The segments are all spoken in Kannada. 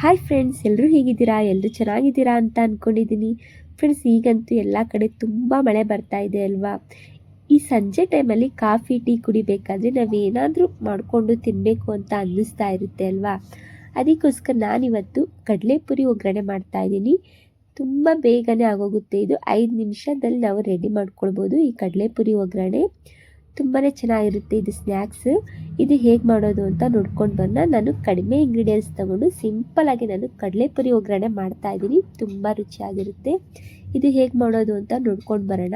ಹಾಯ್ ಫ್ರೆಂಡ್ಸ್ ಎಲ್ಲರೂ ಹೇಗಿದ್ದೀರಾ? ಎಲ್ಲರೂ ಚೆನ್ನಾಗಿದ್ದೀರಾ ಅಂತ ಅಂದ್ಕೊಂಡಿದ್ದೀನಿ ಫ್ರೆಂಡ್ಸ್ ಈಗಂತೂ ಎಲ್ಲ ಕಡೆ ತುಂಬ ಮಳೆ ಬರ್ತಾ ಇದೆ ಅಲ್ವಾ? ಈ ಸಂಜೆ ಟೈಮಲ್ಲಿ ಕಾಫಿ, ಟೀ ಕುಡಿಬೇಕಾದ್ರೆ ನಾವೇನಾದರೂ ಮಾಡಿಕೊಂಡು ತಿನ್ನಬೇಕು ಅಂತ ಅನ್ನಿಸ್ತಾ ಇರುತ್ತೆ ಅಲ್ವಾ? ಅದಕ್ಕೋಸ್ಕರ ನಾನಿವತ್ತು ಕಡಲೆಪುರಿ ಒಗ್ಗರಣೆ ಮಾಡ್ತಾ ಇದ್ದೀನಿ. ತುಂಬ ಬೇಗನೆ ಆಗೋಗುತ್ತೆ. ಇದು ಐದು ನಿಮಿಷದಲ್ಲಿ ನಾವು ರೆಡಿ ಮಾಡ್ಕೊಳ್ಬೋದು ಈ ಕಡಲೆಪುರಿ ಒಗ್ಗರಣೆ. ತುಂಬಾ ಚೆನ್ನಾಗಿರುತ್ತೆ ಇದು ಸ್ನ್ಯಾಕ್ಸ್. ಇದು ಹೇಗೆ ಮಾಡೋದು ಅಂತ ನೋಡ್ಕೊಂಡು ಬರೋಣ ನಾನು ಕಡಿಮೆ ಇಂಗ್ರೀಡಿಯೆಂಟ್ಸ್ ತೊಗೊಂಡು ಸಿಂಪಲ್ಲಾಗಿ ನಾನು ಕಡಲೆಪುರಿ ಒಗ್ಗರಣೆ ಮಾಡ್ತಾ ಇದ್ದೀನಿ. ತುಂಬ ರುಚಿಯಾಗಿರುತ್ತೆ. ಇದು ಹೇಗೆ ಮಾಡೋದು ಅಂತ ನೋಡ್ಕೊಂಡು ಬರೋಣ.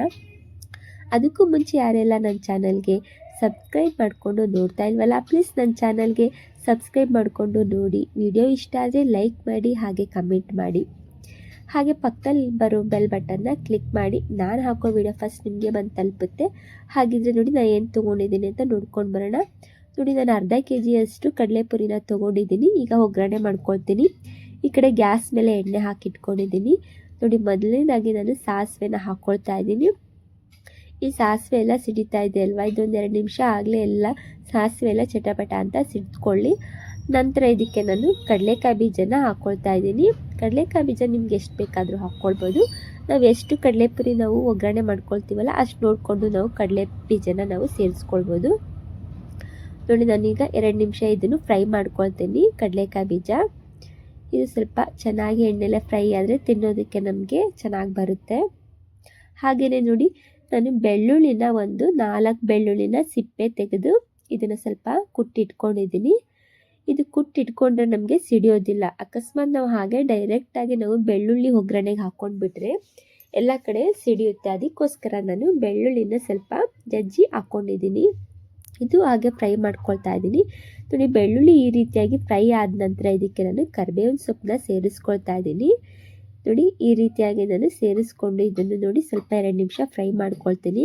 ಅದಕ್ಕೂ ಮುಂಚೆ ಯಾರೆಲ್ಲ ನನ್ನ ಚಾನಲ್ಗೆ ಸಬ್ಸ್ಕ್ರೈಬ್ ಮಾಡಿಕೊಂಡು ನೋಡ್ತಾ ಇಲ್ವಲ್ಲ, ಪ್ಲೀಸ್ ನನ್ನ ಚಾನಲ್ಗೆ ಸಬ್ಸ್ಕ್ರೈಬ್ ಮಾಡಿಕೊಂಡು ನೋಡಿ. ವಿಡಿಯೋ ಇಷ್ಟ ಆದರೆ ಲೈಕ್ ಮಾಡಿ, ಹಾಗೆ ಕಮೆಂಟ್ ಮಾಡಿ. ಹಾಗೆ ಪಕ್ಕದಲ್ಲಿ ಬರೋ ಬೆಲ್ ಬಟನ್ನ ಕ್ಲಿಕ್ ಮಾಡಿ, ನಾನು ಹಾಕೋ ವಿಡಿಯೋ ಫಸ್ಟ್ ನಿಮಗೆ ಬಂದು ತಲುಪುತ್ತೆ. ಹಾಗಿದ್ರೆ ನೋಡಿ ನಾನು ಏನು ತೊಗೊಂಡಿದ್ದೀನಿ ಅಂತ ನೋಡ್ಕೊಂಡು ಬರೋಣ. ನೋಡಿ, ನಾನು ಅರ್ಧ ಕೆ ಜಿಯಷ್ಟು ಕಡಲೆಪುರಿನ ತೊಗೊಂಡಿದ್ದೀನಿ. ಈಗ ಒಗ್ಗರಣೆ ಮಾಡ್ಕೊಳ್ತೀನಿ. ಈ ಕಡೆ ಗ್ಯಾಸ್ ಮೇಲೆ ಎಣ್ಣೆ ಹಾಕಿಟ್ಕೊಂಡಿದ್ದೀನಿ. ನೋಡಿ, ಮೊದಲನೇದಾಗಿ ನಾನು ಸಾಸಿವೆನ ಹಾಕ್ಕೊಳ್ತಾ ಇದ್ದೀನಿ. ಈ ಸಾಸಿವೆ ಎಲ್ಲ ಸಿಡಿತಾ ಇದೆ ಅಲ್ವಾ? ಇದೊಂದು ಎರಡು ನಿಮಿಷ ಆಗಲೇ ಎಲ್ಲ ಸಾಸಿವೆ ಎಲ್ಲ ಚಟಪಟ ಅಂತ ಸಿಡ್ಕೊಳ್ಳಿ ನಂತರ ಇದಕ್ಕೆ ನಾನು ಕಡಲೆಕಾಯಿ ಬೀಜನ ಹಾಕ್ಕೊಳ್ತಾ ಇದ್ದೀನಿ. ಕಡಲೆಕಾಯಿ ಬೀಜ ನಿಮ್ಗೆ ಎಷ್ಟು ಬೇಕಾದರೂ ಹಾಕ್ಕೊಳ್ಬೋದು. ನಾವು ಎಷ್ಟು ಕಡಲೆಪುರಿ ನಾವು ಒಗ್ಗರಣೆ ಮಾಡ್ಕೊಳ್ತೀವಲ್ಲ ಅಷ್ಟು ನೋಡಿಕೊಂಡು ನಾವು ಕಡಲೆ ಬೀಜನ ನಾವು ಸೇರಿಸ್ಕೊಳ್ಬೋದು. ನೋಡಿ, ನಾನೀಗ ಎರಡು ನಿಮಿಷ ಇದನ್ನು ಫ್ರೈ ಮಾಡ್ಕೊಳ್ತೀನಿ ಕಡಲೆಕಾಯಿ ಬೀಜ. ಇದು ಸ್ವಲ್ಪ ಚೆನ್ನಾಗಿ ಎಣ್ಣೆಲ್ಲ ಫ್ರೈ ಆದರೆ ತಿನ್ನೋದಕ್ಕೆ ನಮಗೆ ಚೆನ್ನಾಗಿ ಬರುತ್ತೆ. ಹಾಗೆಯೇ ನೋಡಿ, ನಾನು ಬೆಳ್ಳುಳ್ಳಿನ ಒಂದು ನಾಲ್ಕು ಬೆಳ್ಳುಳ್ಳಿನ ಸಿಪ್ಪೆ ತೆಗೆದು ಇದನ್ನು ಸ್ವಲ್ಪ ಕುಟ್ಟಿಟ್ಕೊಂಡಿದ್ದೀನಿ. ಇದು ಕುಟ್ಟಿಟ್ಕೊಂಡ್ರೆ ನಮಗೆ ಸಿಡಿಯೋದಿಲ್ಲ. ಅಕಸ್ಮಾತ್ ನಾವು ಹಾಗೆ ಡೈರೆಕ್ಟಾಗಿ ನಾವು ಬೆಳ್ಳುಳ್ಳಿ ಒಗ್ಗರಣೆಗೆ ಹಾಕ್ಕೊಂಡ್ಬಿಟ್ರೆ ಎಲ್ಲ ಕಡೆ ಸಿಡಿಯುತ್ತೆ. ಅದಕ್ಕೋಸ್ಕರ ನಾನು ಬೆಳ್ಳುಳ್ಳಿನ ಸ್ವಲ್ಪ ಜಜ್ಜಿ ಹಾಕ್ಕೊಂಡಿದ್ದೀನಿ ಇದು ಹಾಗೆ ಫ್ರೈ ಮಾಡ್ಕೊಳ್ತಾ ಇದ್ದೀನಿ. ನೋಡಿ, ಬೆಳ್ಳುಳ್ಳಿ ಈ ರೀತಿಯಾಗಿ ಫ್ರೈ ಆದ ನಂತರ ಇದಕ್ಕೆ ನಾನು ಕರಿಬೇವಿನ ಸೊಪ್ಪನ್ನ ಸೇರಿಸ್ಕೊಳ್ತಾ ಇದ್ದೀನಿ. ನೋಡಿ, ಈ ರೀತಿಯಾಗಿ ನಾನು ಸೇರಿಸ್ಕೊಂಡು ಇದನ್ನು ನೋಡಿ ಸ್ವಲ್ಪ ಎರಡು ನಿಮಿಷ ಫ್ರೈ ಮಾಡ್ಕೊಳ್ತೀನಿ.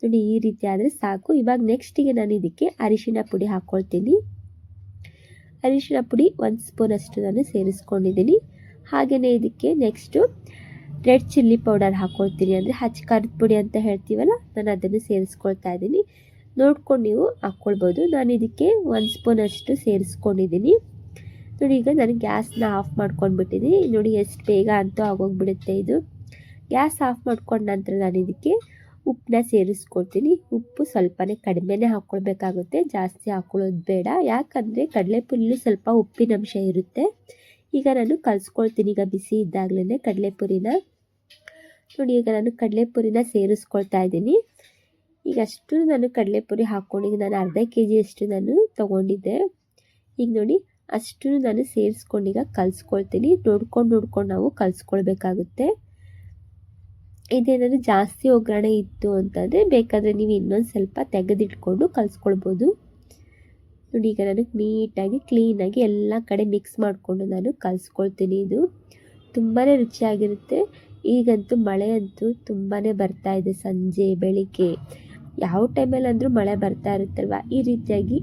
ನೋಡಿ, ಈ ರೀತಿ ಆದರೆ ಸಾಕು. ಇವಾಗ ನೆಕ್ಸ್ಟಿಗೆ ನಾನು ಇದಕ್ಕೆ ಅರಿಶಿನ ಪುಡಿ ಹಾಕ್ಕೊಳ್ತೀನಿ ಅರಿಶಿಣ ಪುಡಿ ಒಂದು ಸ್ಪೂನಷ್ಟು ನಾನು ಸೇರಿಸ್ಕೊಂಡಿದ್ದೀನಿ. ಹಾಗೆಯೇ ಇದಕ್ಕೆ ನೆಕ್ಸ್ಟು ರೆಡ್ ಚಿಲ್ಲಿ ಪೌಡರ್ ಹಾಕ್ಕೊಳ್ತೀನಿ ಅಂದರೆ ಹಚ್ಚಿ ಖಾರದ ಪುಡಿ ಅಂತ ಹೇಳ್ತೀವಲ್ಲ, ನಾನು ಅದನ್ನು ಸೇರಿಸ್ಕೊಳ್ತಾ ಇದ್ದೀನಿ. ನೋಡ್ಕೊಂಡು ನೀವು ಹಾಕ್ಕೊಳ್ಬೋದು ನಾನು ಇದಕ್ಕೆ ಒಂದು ಸ್ಪೂನಷ್ಟು ಸೇರಿಸ್ಕೊಂಡಿದ್ದೀನಿ. ನೋಡಿ, ಈಗ ನಾನು ಗ್ಯಾಸ್ನ ಆಫ್ ಮಾಡ್ಕೊಂಡ್ಬಿಟ್ಟಿದ್ದೀನಿ. ನೋಡಿ, ಎಷ್ಟು ಬೇಗ ಅಂತೂ ಆಗೋಗ್ಬಿಡುತ್ತೆ ಇದು. ಗ್ಯಾಸ್ ಆಫ್ ಮಾಡ್ಕೊಂಡ ನಂತರ ನಾನು ಇದಕ್ಕೆ ಉಪ್ಪನ್ನ ಸೇರಿಸ್ಕೊಳ್ತೀನಿ. ಉಪ್ಪು ಸ್ವಲ್ಪನೇ ಕಡಿಮೆನೇ ಹಾಕ್ಕೊಳ್ಬೇಕಾಗುತ್ತೆ ಜಾಸ್ತಿ ಹಾಕ್ಕೊಳ್ಳೋದು ಬೇಡ. ಯಾಕಂದರೆ ಕಡಲೆಪುರಿಲಿ ಸ್ವಲ್ಪ ಉಪ್ಪಿನಂಶ ಇರುತ್ತೆ. ಈಗ ನಾನು ಕಲಿಸ್ಕೊಳ್ತೀನಿ ಈಗ ಬಿಸಿ ಇದ್ದಾಗಲೇ ಕಡಲೆಪುರಿನ. ನೋಡಿ, ಈಗ ನಾನು ಕಡಲೆಪುರಿನ ಸೇರಿಸ್ಕೊಳ್ತಾ ಇದ್ದೀನಿ. ಈಗ ಅಷ್ಟು ನಾನು ಕಡಲೆಪುರಿ ಹಾಕ್ಕೊಂಡು ಈಗ ನಾನು ಅರ್ಧ ಕೆ ಜಿಯಷ್ಟು ನಾನು ತೊಗೊಂಡಿದ್ದೆ. ಈಗ ನೋಡಿ, ಅಷ್ಟು ನಾನು ಸೇರಿಸ್ಕೊಂಡು ಈಗ ಕಲಿಸ್ಕೊಳ್ತೀನಿ. ನೋಡ್ಕೊಂಡು ನೋಡ್ಕೊಂಡು ನಾವು ಕಲಿಸ್ಕೊಳ್ಬೇಕಾಗುತ್ತೆ. ಇದೇನಾದರೂ ಜಾಸ್ತಿ ಒಗ್ಗರಣೆ ಇತ್ತು ಅಂತಂದರೆ ಬೇಕಾದರೆ ನೀವು ಇನ್ನೊಂದು ಸ್ವಲ್ಪ ತೆಗೆದಿಟ್ಕೊಂಡು ಕಲಿಸ್ಕೊಳ್ಬೋದು. ನೋಡಿ, ಈಗ ನಾನು ನೀಟಾಗಿ ಕ್ಲೀನಾಗಿ ಎಲ್ಲ ಕಡೆ ಮಿಕ್ಸ್ ಮಾಡಿಕೊಂಡು ನಾನು ಕಲಿಸ್ಕೊಳ್ತೀನಿ ಇದು. ತುಂಬಾ ರುಚಿಯಾಗಿರುತ್ತೆ. ಈಗಂತೂ ಮಳೆ ಅಂತೂ ತುಂಬಾ ಬರ್ತಾ ಇದೆ ಸಂಜೆ, ಬೆಳಿಗ್ಗೆ. ಯಾವ ಟೈಮಲ್ಲಿ ಅಂದರೂ ಮಳೆ ಬರ್ತಾ ಇರುತ್ತಲ್ವ? ಈ ರೀತಿಯಾಗಿ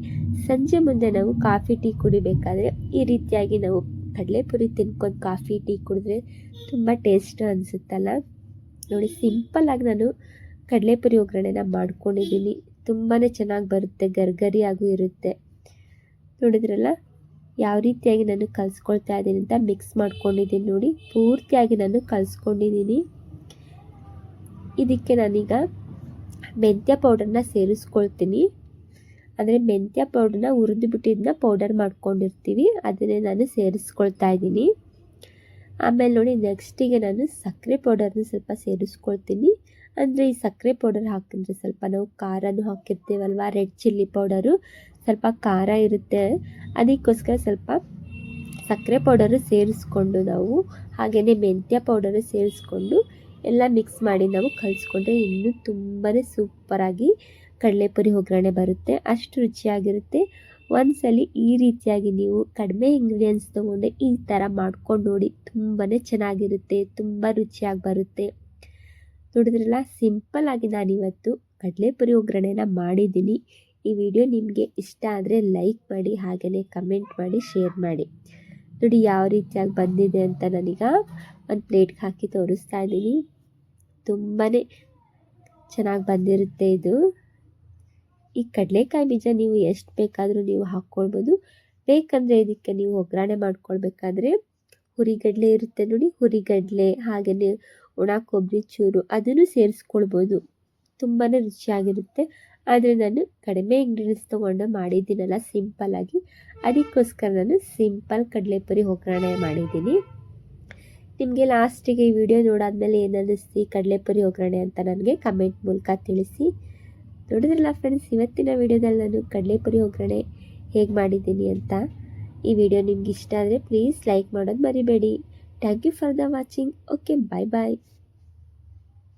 ಸಂಜೆ ಮುಂದೆ ನಾವು ಕಾಫಿ ಟೀ ಕುಡಿಬೇಕಾದ್ರೆ ಈ ರೀತಿಯಾಗಿ ನಾವು ಕಡಲೆಪುರಿ ತಿನ್ಕೊಂಡು ಕಾಫಿ ಟೀ ಕುಡಿದ್ರೆ ತುಂಬ ಟೇಸ್ಟು ಅನಿಸುತ್ತಲ್ಲ? ನೋಡಿ ಸಿಂಪಲ್ಲಾಗಿ ನಾನು ಕಡಲೆಪುರಿ ಒಗ್ಗರಣೆನ ಮಾಡ್ಕೊಂಡಿದ್ದೀನಿ. ತುಂಬಾ ಚೆನ್ನಾಗಿ ಬರುತ್ತೆ, ಗರ್ಗರಿಯಾಗೂ ಇರುತ್ತೆ. ನೋಡಿದ್ರಲ್ಲ? ಯಾವ ರೀತಿಯಾಗಿ ನಾನು ಕಲಿಸ್ಕೊಳ್ತಾ ಇದ್ದೀನಿ ಅಂತ ಮಿಕ್ಸ್ ಮಾಡ್ಕೊಂಡಿದ್ದೀನಿ ನೋಡಿ. ಪೂರ್ತಿಯಾಗಿ ನಾನು ಕಲಿಸ್ಕೊಂಡಿದ್ದೀನಿ. ಇದಕ್ಕೆ ನಾನೀಗ ಮೆಂತ್ಯ ಪೌಡರ್ನ ಸೇರಿಸ್ಕೊಳ್ತೀನಿ. ಅಂದರೆ ಮೆಂತ್ಯ ಪೌಡರ್ನ ಹುರಿದು ಬಿಟ್ಟಿದ್ದನ್ನ ಪೌಡರ್ ಮಾಡ್ಕೊಂಡಿರ್ತೀವಿ. ಅದನ್ನೇ ನಾನು ಸೇರಿಸ್ಕೊಳ್ತಾ ಇದ್ದೀನಿ. ಆಮೇಲೆ ನೋಡಿ ನೆಕ್ಸ್ಟಿಗೆ ನಾನು ಸಕ್ಕರೆ ಪೌಡರ್ನ ಸ್ವಲ್ಪ ಸೇರಿಸ್ಕೊಳ್ತೀನಿ. ಅಂದರೆ ಈ ಸಕ್ಕರೆ ಪೌಡರ್ ಹಾಕಿದ್ರೆ ಸ್ವಲ್ಪ ನಾವು ಖಾರನೂ ಹಾಕಿರ್ತೀವಲ್ವ? ರೆಡ್ ಚಿಲ್ಲಿ ಪೌಡರು ಸ್ವಲ್ಪ ಖಾರ ಇರುತ್ತೆ. ಅದಕ್ಕೋಸ್ಕರ ಸ್ವಲ್ಪ ಸಕ್ಕರೆ ಪೌಡರು ಸೇರಿಸ್ಕೊಂಡು ನಾವು ಹಾಗೆಯೇ ಮೆಂತ್ಯ ಪೌಡರು ಸೇರಿಸ್ಕೊಂಡು ಎಲ್ಲ ಮಿಕ್ಸ್ ಮಾಡಿ ನಾವು ಕಲಿಸ್ಕೊಂಡ್ರೆ ಇನ್ನೂ ತುಂಬಾ ಸೂಪರಾಗಿ ಕಡಲೆಪುರಿ ಒಗ್ಗರಣೆ ಬರುತ್ತೆ. ಅಷ್ಟು ರುಚಿಯಾಗಿರುತ್ತೆ. ಒಂದ್ಸಲಿ ಈ ರೀತಿಯಾಗಿ ನೀವು ಕಡಿಮೆ ಇಂಗ್ರೀಡಿಯೆಂಟ್ಸ್ ತೊಗೊಂಡು ಈ ಥರ ಮಾಡ್ಕೊಂಡು ನೋಡಿ ತುಂಬಾ ಚೆನ್ನಾಗಿರುತ್ತೆ, ತುಂಬ ರುಚಿಯಾಗಿ ಬರುತ್ತೆ. ನೋಡಿದ್ರಲ್ಲ ಸಿಂಪಲ್ಲಾಗಿ ನಾನಿವತ್ತು ಕಡಲೆಪುರಿ ಒಗ್ಗರಣೆನ ಮಾಡಿದ್ದೀನಿ. ಈ ವಿಡಿಯೋ ನಿಮಗೆ ಇಷ್ಟ ಆದರೆ ಲೈಕ್ ಮಾಡಿ ಹಾಗೆಯೇ ಕಮೆಂಟ್ ಮಾಡಿ, ಶೇರ್ ಮಾಡಿ. ನೋಡಿ, ಯಾವ ರೀತಿಯಾಗಿ ಬಂದಿದೆ ಅಂತ ನಾನೀಗ ಒಂದು ಪ್ಲೇಟ್ಗೆ ಹಾಕಿ ತೋರಿಸ್ತಾ ಇದ್ದೀನಿ. ತುಂಬಾ ಚೆನ್ನಾಗಿ ಬಂದಿರುತ್ತೆ ಇದು. ಈ ಕಡಲೆಕಾಯಿ ಬೀಜ ನೀವು ಎಷ್ಟು ಬೇಕಾದರೂ ನೀವು ಹಾಕ್ಕೊಳ್ಬೋದು. ಬೇಕಂದರೆ ಇದಕ್ಕೆ ನೀವು ಒಗ್ಗರಣೆ ಮಾಡ್ಕೊಳ್ಬೇಕಾದ್ರೆ ಹುರಿಗಡಲೆ ಇರುತ್ತೆ ನೋಡಿ, ಹುರಿಗಡಲೆ ಹಾಗೆಯೇ ಒಣ ಕೊಬ್ಬರಿ ಚೂರು ಅದನ್ನು ಸೇರಿಸ್ಕೊಳ್ಬೋದು. ತುಂಬಾ ರುಚಿಯಾಗಿರುತ್ತೆ. ಆದರೆ ನಾನು ಕಡಿಮೆ ಇಂಗ್ರೀಡಿಯೆಂಟ್ಸ್ ತೊಗೊಂಡು ಮಾಡಿದ್ದೀನಲ್ಲ ಸಿಂಪಲ್ಲಾಗಿ ಅದಕ್ಕೋಸ್ಕರ ನಾನು ಸಿಂಪಲ್ ಕಡಲೆಪುರಿ ಒಗ್ಗರಣೆ ಮಾಡಿದ್ದೀನಿ. ನಿಮಗೆ ಲಾಸ್ಟಿಗೆ ಈ ವಿಡಿಯೋ ನೋಡಾದ್ಮೇಲೆ ಏನು ಅನ್ನಿಸ್ತಿ ಕಡಲೆಪುರಿ ಒಗ್ಗರಣೆ ಅಂತ ನನಗೆ ಕಮೆಂಟ್ ಮೂಲಕ ತಿಳಿಸಿ. ನೋಡಿದ್ರಲ್ಲ ಫ್ರೆಂಡ್ಸ್ ಇವತ್ತಿನ ವಿಡಿಯೋದಲ್ಲಿ ನಾನು ಕಡಲೆಪುರಿ ಒಗ್ಗರಣೆ ಹೇಗೆ ಮಾಡಿದ್ದೀನಿ ಅಂತ. ಈ ವಿಡಿಯೋ ನಿಮ್ಗೆ ಇಷ್ಟ ಆದರೆ ಪ್ಲೀಸ್ ಲೈಕ್ ಮಾಡೋದು ಮರಿಬೇಡಿ. Thank you for the watching okay bye bye